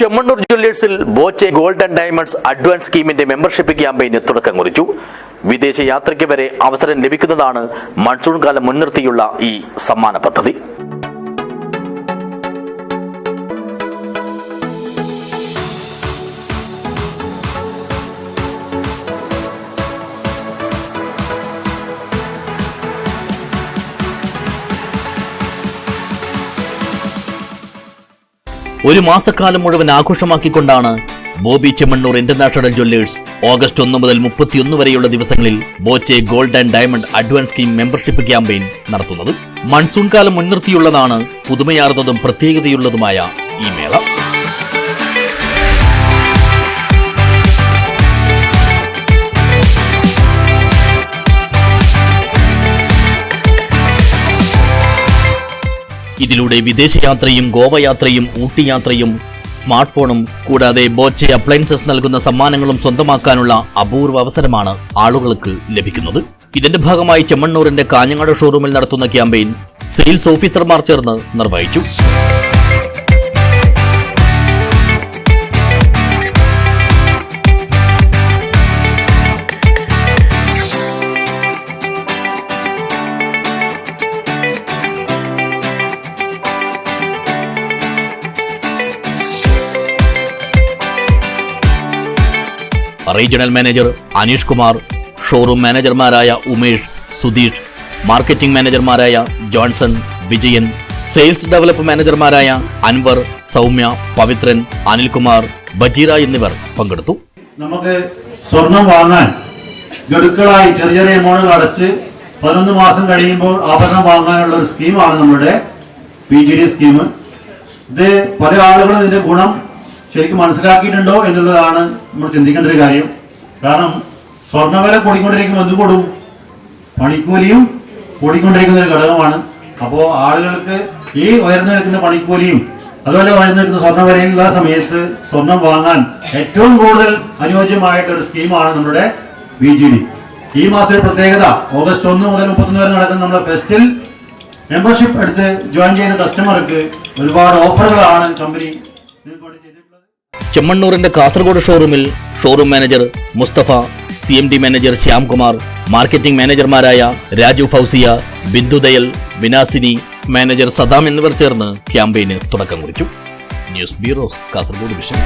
Chemmanur ജ്വല്ലേഴ്സിൽ Boche gold and diamonds advance സ്കീമിന്റെ membership ക്യാമ്പയിന് തുടക്കം കുറിച്ചു. വിദേശ യാത്രയ്ക്ക് വരെ അവസരം ലഭിക്കുന്നതാണ് മൺസൂൺ കാലം മുൻനിർത്തിയുള്ള ഈ സമ്മാന പദ്ധതി. ഒരു മാസക്കാലം മുഴുവൻ ആഘോഷമാക്കിക്കൊണ്ടാണ് Bobby Chemmanur international jewellers August ഒന്ന് മുതൽ മുപ്പത്തിയൊന്ന് വരെയുള്ള ദിവസങ്ങളിൽ Boche gold and diamond advance scheme membership campaign നടത്തുന്നത്. മൺസൂൺ കാലം മുൻനിർത്തിയുള്ളതാണ് പുതുമയാർന്നതും പ്രത്യേകതയുള്ളതുമായ ഈ മേള. ഇതിലൂടെ വിദേശയാത്രയും ഗോവയാത്രയും ഊട്ടിയാത്രയും സ്മാർട്ട് ഫോണും കൂടാതെ ബോച്ചെ അപ്ലയൻസസ് നൽകുന്ന സമ്മാനങ്ങളും സ്വന്തമാക്കാനുള്ള അപൂർവ അവസരമാണ് ആളുകൾക്ക് ലഭിക്കുന്നത്. ഇതിന്റെ ഭാഗമായി ചെമ്മണ്ണൂരിന്റെ കാഞ്ഞങ്ങാട് ഷോറൂമിൽ നടത്തുന്ന ക്യാമ്പയിൻ സെയിൽസ് ഓഫീസർമാർ ചേർന്ന് നിർവഹിച്ചു. Regional manager Aneesh Kumar showroom മാനേജർമാരായ Umesh Sudheesh marketing മാനേജർമാരായ ജോൺസൺ വിജയൻ സെയിൽസ് ഡെവലപ്പ് മാനേജർമാരായ അൻവർ സൗമ്യ പവിത്രൻ അനിൽകുമാർ ബജീറ എന്നിവർ പങ്കെടുത്തു. നമുക്ക് സ്വർണം വാങ്ങാൻ ഗഡുക്കളായി ചെറിയ ചെറിയ എമൗണ്ടുകൾ അടച്ച് പതിനൊന്ന് മാസം കഴിയുമ്പോൾ ആഭരണം വാങ്ങാനുള്ള ഒരു സ്കീമാണ് നമ്മുടെ പി ജി ഡി സ്കീം ഇത് പല ആളുകളും ഇതിന്റെ ഗുണം ശരിക്കും മനസ്സിലാക്കിയിട്ടുണ്ടോ എന്നുള്ളതാണ് നമ്മൾ ചിന്തിക്കേണ്ട ഒരു കാര്യം. കാരണം സ്വർണവില കൂടിക്കൊണ്ടിരിക്കുമ്പോൾ എന്ത് കൂടും? പണിക്കൂലിയും കൂടിക്കൊണ്ടിരിക്കുന്ന ഒരു ഘടകമാണ്. അപ്പോൾ ആളുകൾക്ക് ഈ ഉയർന്നു നിൽക്കുന്ന പണിക്കൂലിയും അതുപോലെ ഉയർന്നു നിൽക്കുന്ന സ്വർണവിലയുള്ള സമയത്ത് സ്വർണം വാങ്ങാൻ ഏറ്റവും കൂടുതൽ അനുയോജ്യമായിട്ടൊരു ഒരു സ്കീമാണ് നമ്മുടെ ബി ജി ഡി ഈ മാസത്തെ പ്രത്യേകത ഓഗസ്റ്റ് ഒന്ന് മുതൽ മുപ്പത്തൊന്ന് വരെ നടക്കുന്ന നമ്മുടെ ഫെസ്റ്റിൽ മെമ്പർഷിപ്പ് എടുത്ത് ജോയിൻ ചെയ്യുന്ന കസ്റ്റമർക്ക് ഒരുപാട് ഓഫറുകളാണ് കമ്പനി ചെമ്മണ്ണൂരിന്റെ കാസർഗോഡ് ഷോറൂമിൽ showroom manager Mustafa C M D manager Shyamkumar marketing മാനേജർമാരായ Raju Fousiya Bindudayal Vinasini manager Saddam എന്നിവർ ചേർന്ന് ക്യാമ്പയിന് തുടക്കം കുറിച്ചു ന്യൂസ് ബ്യൂറോസ് കാസർഗോഡ് വിഷൻ.